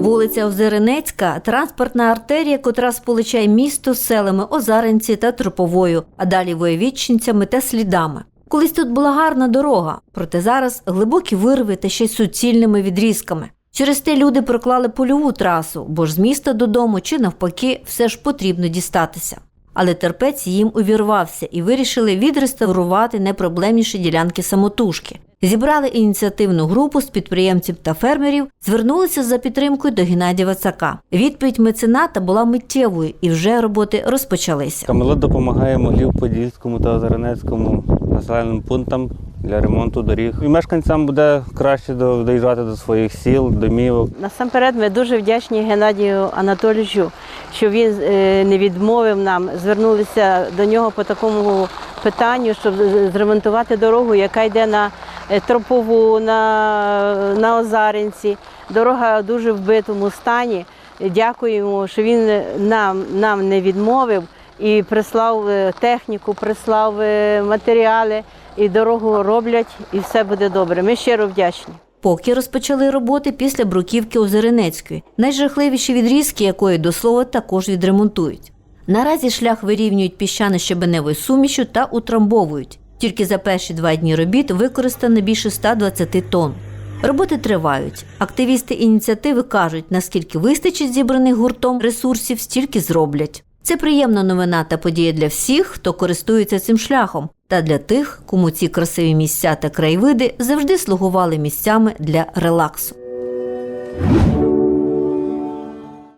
Вулиця Озеренецька транспортна артерія, котра сполучає місто з селами Озаренці та Троповою, а далі воєвідчинцями та слідами. Колись тут була гарна дорога, проте зараз глибокі вирви та ще й суцільними відрізками. Через те люди проклали польову трасу, бо ж з міста додому чи навпаки все ж потрібно дістатися. Але терпець їм увірвався і вирішили відреставрувати найпроблемніші ділянки самотужки. Зібрали ініціативну групу з підприємців та фермерів, звернулися за підтримкою до Геннадія Вацака. Відповідь мецената була миттєвою, і вже роботи розпочалися. Ми допомагаємо Лів-Подільському та Озеренецькому населеним пунктам для ремонту доріг. І мешканцям буде краще до- доїжджати до своїх сіл, домівок. Насамперед, ми дуже вдячні Геннадію Анатолійовичу, що він е, не відмовив нам. Звернулися до нього по такому питанню, щоб зремонтувати дорогу, яка йде на Тропову, на, на Озаринці. Дорога дуже в битому стані. Дякуємо, що він нам, нам не відмовив і прислав е, техніку, прислав е, матеріали, і дорогу роблять, і все буде добре. Ми щиро вдячні. Поки розпочали роботи після бруківки Озеренецької, найжахливіші відрізки якої до слова також відремонтують. Наразі шлях вирівнюють піщано-щебеневою сумішю та утрамбовують. Тільки за перші два дні робіт використано більше 120 тонн. Роботи тривають. Активісти ініціативи кажуть, наскільки вистачить зібраних гуртом ресурсів, стільки зроблять. Це приємна новина та подія для всіх, хто користується цим шляхом, та для тих, кому ці красиві місця та краєвиди завжди слугували місцями для релаксу.